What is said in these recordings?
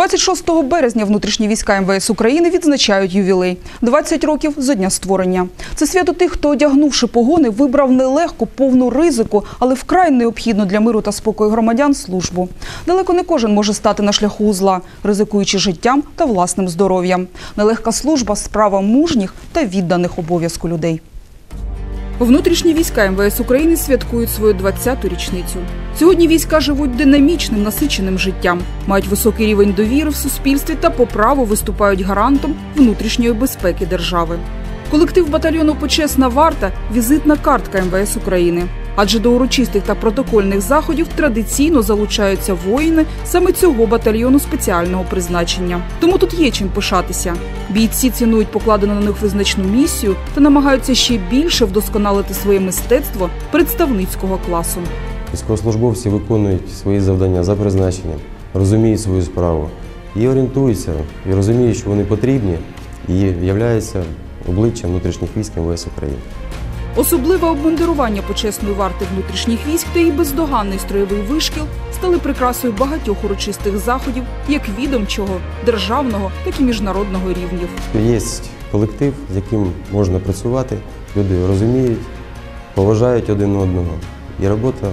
26 березня внутрішні війська МВС України відзначають ювілей – 20 років зо дня створення. Це свято тих, хто, одягнувши погони, вибрав нелегку, повну ризику, але вкрай необхідну для миру та спокою громадян службу. Далеко не кожен може стати на шляху зла, ризикуючи життям та власним здоров'ям. Нелегка служба – справа мужніх та відданих обов'язку людей. Внутрішні війська МВС України святкують свою 20-ту річницю. Сьогодні війська живуть динамічним, насиченим життям, мають високий рівень довіри в суспільстві та по праву виступають гарантом внутрішньої безпеки держави. Колектив батальйону Почесна варта візитна картка МВС України. Адже до урочистих та протокольних заходів традиційно залучаються воїни саме цього батальйону спеціального призначення. Тому тут є чим пишатися. Бійці цінують покладену на них визначну місію та намагаються ще більше вдосконалити своє мистецтво представницького класу. Військовослужбовці виконують свої завдання за призначенням, розуміють свою справу і орієнтуються, і розуміють, що вони потрібні, і являються обличчям внутрішніх військ МВС України. Особливе обмундирування почесної варти внутрішніх військ та її бездоганний строєвий вишкіл стали прикрасою багатьох урочистих заходів, як відомчого, державного, так і міжнародного рівнів. Є колектив, з яким можна працювати, люди розуміють, поважають один одного. І робота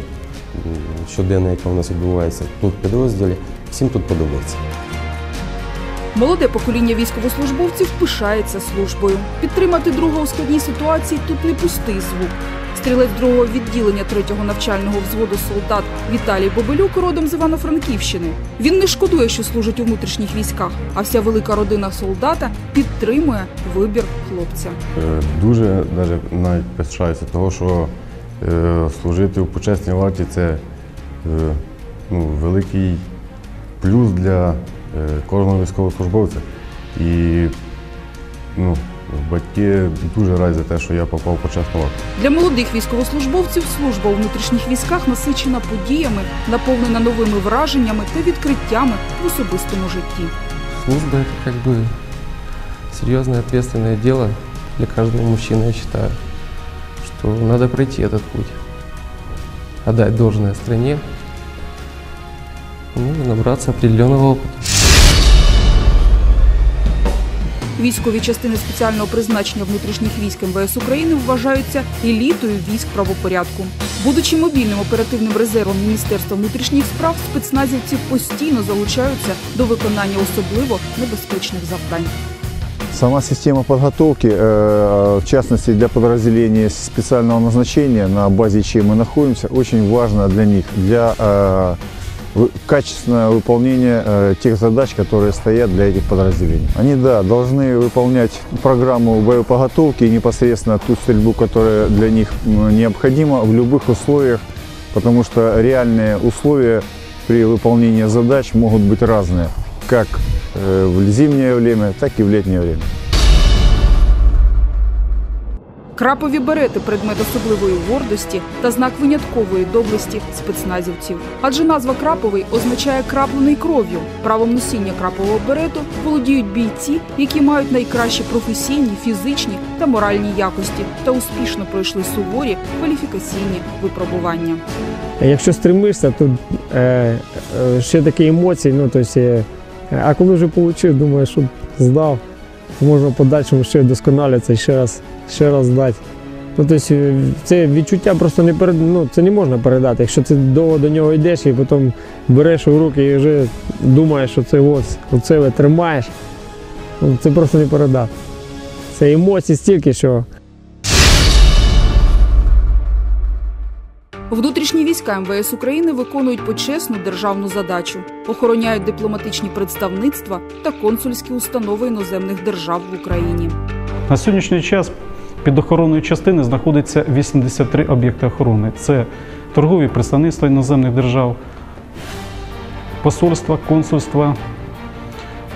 щоденна, яка у нас відбувається тут в підрозділі, всім тут подобається. Молоде покоління військовослужбовців пишається службою. Підтримати друга у складній ситуації тут не пустий звук. Стрілець другого відділення третього навчального взводу солдат Віталій Бобелюк родом з Івано-Франківщини. Він не шкодує, що служить у внутрішніх військах, а вся велика родина солдата підтримує вибір хлопця. Е, Дуже навіть, пишаюся того, що служити у почесній варті це е, ну, великий плюс для е, кожного військовослужбовця. І ну, батьки дуже раді за те, що я попав в почесну варту. Для молодих військовослужбовців служба у внутрішніх військах насичена подіями, наповнена новими враженнями та відкриттями в особистому житті. Служба – это как бы серьезное ответственное дело для каждого мужчины, я считаю, что надо пройти этот путь, отдать должное стране, ну и набраться определенного опыта. Військові частини спеціального призначення внутрішніх військ МВС України вважаються елітою військ правопорядку. Будучи мобільним оперативним резервом Міністерства внутрішніх справ, спецназівці постійно залучаються до виконання особливо небезпечних завдань. Сама система подготовки, э, в частности для подразделений специального назначения, на базе чьей мы находимся, очень важна для них, для э, качественного выполнения э, тех задач, которые стоят для этих подразделений. Они, да, должны выполнять программу боеподготовки и непосредственно ту стрельбу, которая для них необходима в любых условиях, потому что реальные условия при выполнении задач могут быть разные, как в зимнее время, так и в летнее время. Крапові берети предмет особливої гордості та знак виняткової доблесті спецназівців. Адже назва краповий означає краплений кров'ю. Правом носіння крапового берету володіють бійці, які мають найкращі професійні, фізичні та моральні якості та успішно пройшли суворі кваліфікаційні випробування. Якщо стремишся, то е, е, ще такі емоції, ну тобто, е, а коли вже отримав, думаю, що здав, можна подальшому ще вдосконалюватися і ще раз, ще раз здати. Ну, тобто, е, це відчуття просто не перед, ну, це не можна передати. Якщо ти довго до нього йдеш і потім береш у руки і вже думаєш, що це ось, оце тримаєш, ну, це просто не передати. Це емоції стільки, що Внутрішні війська МВС України виконують почесну державну задачу, охороняють дипломатичні представництва та консульські установи іноземних держав в Україні. На сьогоднішній час під охороною частини знаходиться 83 об'єкти охорони. Це торгові представництва іноземних держав, посольства, консульства,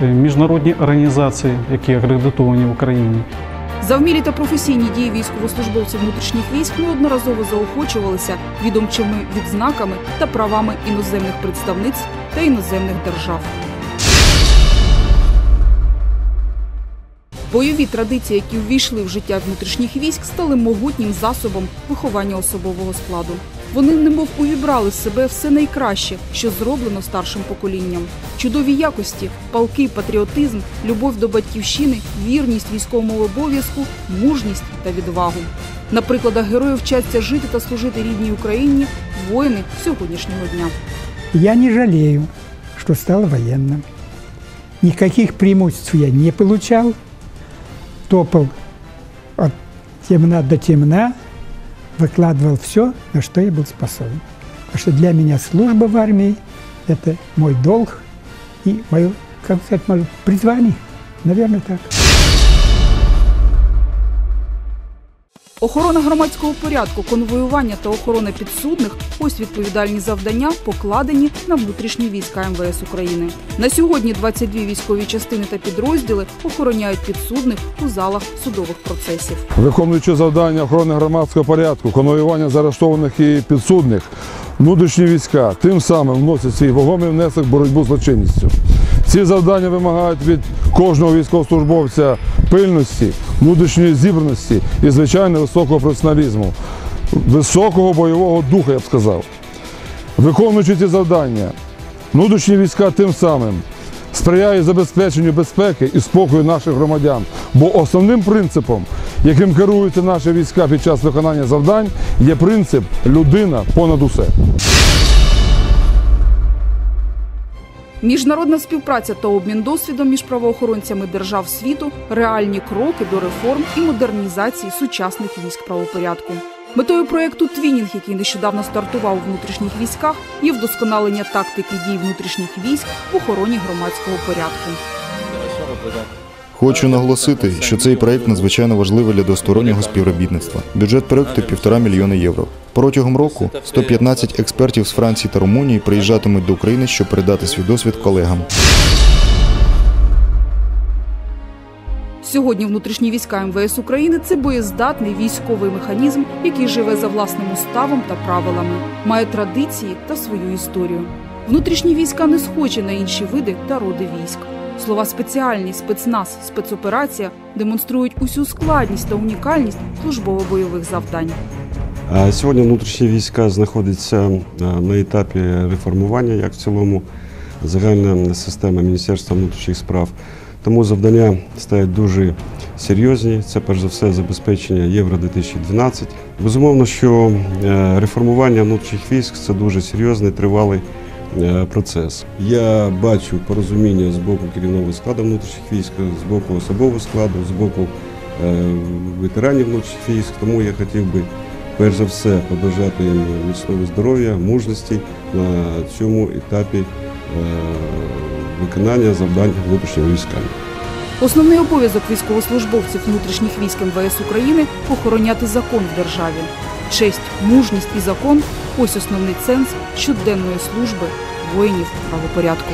е, міжнародні організації, які акредитовані в Україні. За вмілі та професійні дії військовослужбовців внутрішніх військ неодноразово заохочувалися відомчими відзнаками та правами іноземних представництв та іноземних держав. Бойові традиції, які ввійшли в життя внутрішніх військ, стали могутнім засобом виховання особового складу. Вони немов увібрали в себе все найкраще, що зроблено старшим поколінням. Чудові якості, палкий патріотизм, любов до батьківщини, вірність військовому обов'язку, мужність та відвагу. На прикладах героїв вчаться жити та служити рідній Україні воїни сьогоднішнього дня. Я не жалею, что стал военным. Никаких преимуществ я не получал. Топал от темна до темна, выкладывал все, на что я был способен. Потому что для меня служба в армии – это мой долг и мое, как сказать, призвание. Наверное, так. Охорона громадського порядку, конвоювання та охорона підсудних ось відповідальні завдання, покладені на внутрішні війська МВС України. На сьогодні 22 військові частини та підрозділи охороняють підсудних у залах судових процесів. виконуючи завдання охорони громадського порядку, конвоювання заарештованих і підсудних, внутрішні війська тим самим вносять свій вагомий внесок в боротьбу з злочинністю. Ці завдання вимагають від кожного військовослужбовця пильності, внутрішньої зібраності і, звичайно, високого професіоналізму, високого бойового духа, я б сказав. Виконуючи ці завдання, внутрішні війська тим самим сприяють забезпеченню безпеки і спокою наших громадян. Бо основним принципом, яким керуються наші війська під час виконання завдань, є принцип людина понад усе. Міжнародна співпраця та обмін досвідом між правоохоронцями держав світу реальні кроки до реформ і модернізації сучасних військ правопорядку. Метою проєкту Твінінг, який нещодавно стартував у внутрішніх військах, є вдосконалення тактики дій внутрішніх військ в охороні громадського порядку. Хочу наголосити, що цей проект надзвичайно важливий для двостороннього співробітництва. Бюджет проекту півтора мільйона євро. Протягом року 115 експертів з Франції та Румунії приїжджатимуть до України, щоб передати свій досвід колегам. Сьогодні внутрішні війська МВС України це боєздатний військовий механізм, який живе за власним уставом та правилами, має традиції та свою історію. Внутрішні війська не схожі на інші види та роди військ. Слова спеціальність, спецназ, спецоперація демонструють усю складність та унікальність службово-бойових завдань. Сьогодні внутрішні війська знаходяться е, на етапі реформування, як в цілому загальна система Міністерства внутрішніх справ. Тому завдання стають дуже серйозні. Це перш за все забезпечення Євро 2012. Безумовно, що е, реформування внутрішніх військ це дуже серйозний тривалий процес. Я бачу порозуміння з боку керівного складу внутрішніх військ, з боку особового складу, з боку е, ветеранів внутрішніх військ. Тому я хотів би перш за все побажати їм міцного здоров'я, мужності на цьому етапі е, виконання завдань внутрішніми військами. Основний обов'язок військовослужбовців внутрішніх військ МВС України охороняти закон в державі. Честь, мужність і закон ось основний сенс щоденної служби воїнів правопорядку.